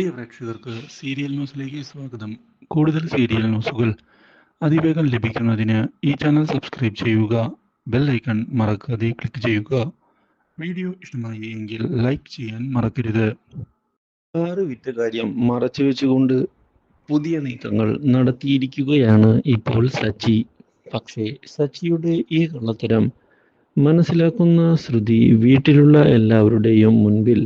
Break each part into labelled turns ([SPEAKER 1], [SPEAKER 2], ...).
[SPEAKER 1] പ്രിയ പ്രേക്ഷകർക്ക് സീരിയൽ ന്യൂസിലേക്ക് സ്വാഗതം. കൂടുതൽ സീരിയൽ ന്യൂസുകൾ അതിവേഗം ലഭിക്കുന്നതിന് ഈ ചാനൽ സബ്സ്ക്രൈബ് ചെയ്യുക ബെൽ ഐക്കൺ മറക്കാതെ ക്ലിക്ക് ചെയ്യുക. വീഡിയോ ഇഷ്ടമായി എങ്കിൽ ലൈക്ക് ചെയ്യാൻ മറക്കരുത്.
[SPEAKER 2] കാറ് വിറ്റ കാര്യം മറച്ചു വെച്ചുകൊണ്ട് പുതിയ നീക്കങ്ങൾ നടത്തിയിരിക്കുകയാണ് ഇപ്പോൾ സച്ചി. പക്ഷേ സച്ചിയുടെ ഈ കള്ളത്തരം മനസ്സിലാക്കുന്ന ശ്രുതി വീട്ടിലുള്ള എല്ലാവരുടെയും മുൻപിൽ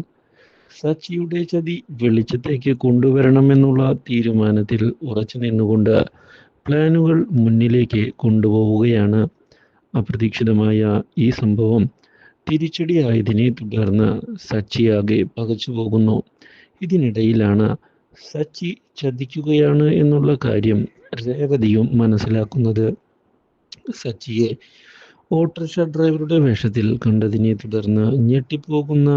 [SPEAKER 2] സച്ചിയുടെ ചതി വെളിച്ചത്തേക്ക് കൊണ്ടുവരണമെന്നുള്ള തീരുമാനത്തിൽ ഉറച്ചു നിന്നുകൊണ്ട് പ്ലാനുകൾ മുന്നിലേക്ക് കൊണ്ടുപോവുകയാണ്. അപ്രതീക്ഷിതമായ ഈ സംഭവം തിരിച്ചടിയായതിനെ തുടർന്ന് സച്ചിയാകെ പകച്ചു പോകുന്നു. ഇതിനിടയിലാണ് സച്ചി ചതിക്കുകയാണ് എന്നുള്ള കാര്യം രേവതിയും മനസ്സിലാക്കുന്നത്. സച്ചിയെ ഓട്ടോറിക്ഷ ഡ്രൈവറുടെ വേഷത്തിൽ കണ്ടതിനെ തുടർന്ന് ഞെട്ടിപ്പോകുന്ന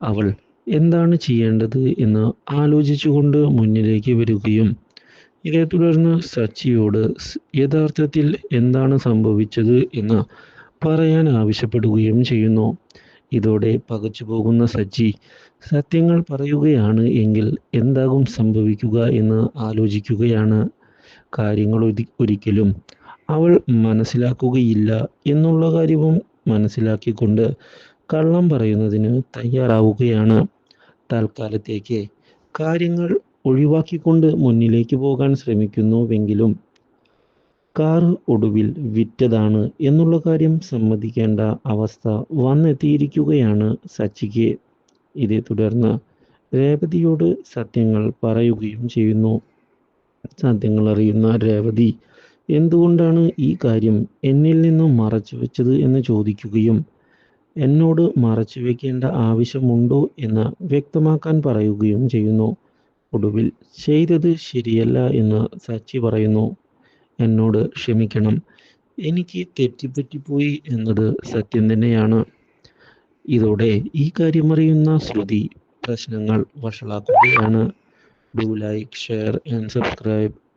[SPEAKER 2] അവൾ എന്താണ് ചെയ്യേണ്ടത് എന്ന് ആലോചിച്ചുകൊണ്ട് മുന്നിലേക്ക് വരികയും ഇതേ തുടർന്ന് സച്ചിയോട് യഥാർത്ഥത്തിൽ എന്താണ് സംഭവിച്ചത് എന്ന് പറയാൻ ആവശ്യപ്പെടുകയും ചെയ്യുന്നു. ഇതോടെ പകച്ചു പോകുന്ന സച്ചി സത്യങ്ങൾ പറയുകയാണ് എങ്കിൽ എന്താകും സംഭവിക്കുക എന്ന് ആലോചിക്കുകയാണ്. കാര്യങ്ങൾ ഒരിക്കലും അവൾ മനസ്സിലാക്കുകയില്ല എന്നുള്ള കാര്യവും മനസ്സിലാക്കിക്കൊണ്ട് കള്ളം പറയുന്നതിന് തയ്യാറാവുകയാണ്. തൽക്കാലത്തേക്ക് കാര്യങ്ങൾ ഒഴിവാക്കിക്കൊണ്ട് മുന്നിലേക്ക് പോകാൻ ശ്രമിക്കുന്നുവെങ്കിലും കാർ ഒടുവിൽ വിറ്റതാണ് എന്നുള്ള കാര്യം സമ്മതിക്കേണ്ട അവസ്ഥ വന്നെത്തിയിരിക്കുകയാണ് സച്ചിക്ക്. ഇതേ തുടർന്ന് രേവതിയോട് സത്യങ്ങൾ പറയുകയും ചെയ്യുന്നു. സത്യങ്ങൾ അറിയുന്ന രേവതി എന്തുകൊണ്ടാണ് ഈ കാര്യം എന്നിൽ നിന്നും മറച്ചു വെച്ചത് എന്ന് ചോദിക്കുകയും എന്നോട് മറച്ചു വെക്കേണ്ട ആവശ്യമുണ്ടോ എന്ന് വ്യക്തമാക്കാൻ പറയുകയും ചെയ്യുന്നു. ഒടുവിൽ ചെയ്തത് ശരിയല്ല എന്ന് സച്ചി പറയുന്നു. എന്നോട് ക്ഷമിക്കണം. എനിക്ക് തെറ്റിപ്പറ്റിപ്പോയി എന്നത് സത്യം തന്നെയാണ്. ഇതോടെ ഈ കാര്യം അറിയുന്ന ശ്രുതി പ്രശ്നങ്ങൾ വഷളാക്കുകയാണ്. Do like share and subscribe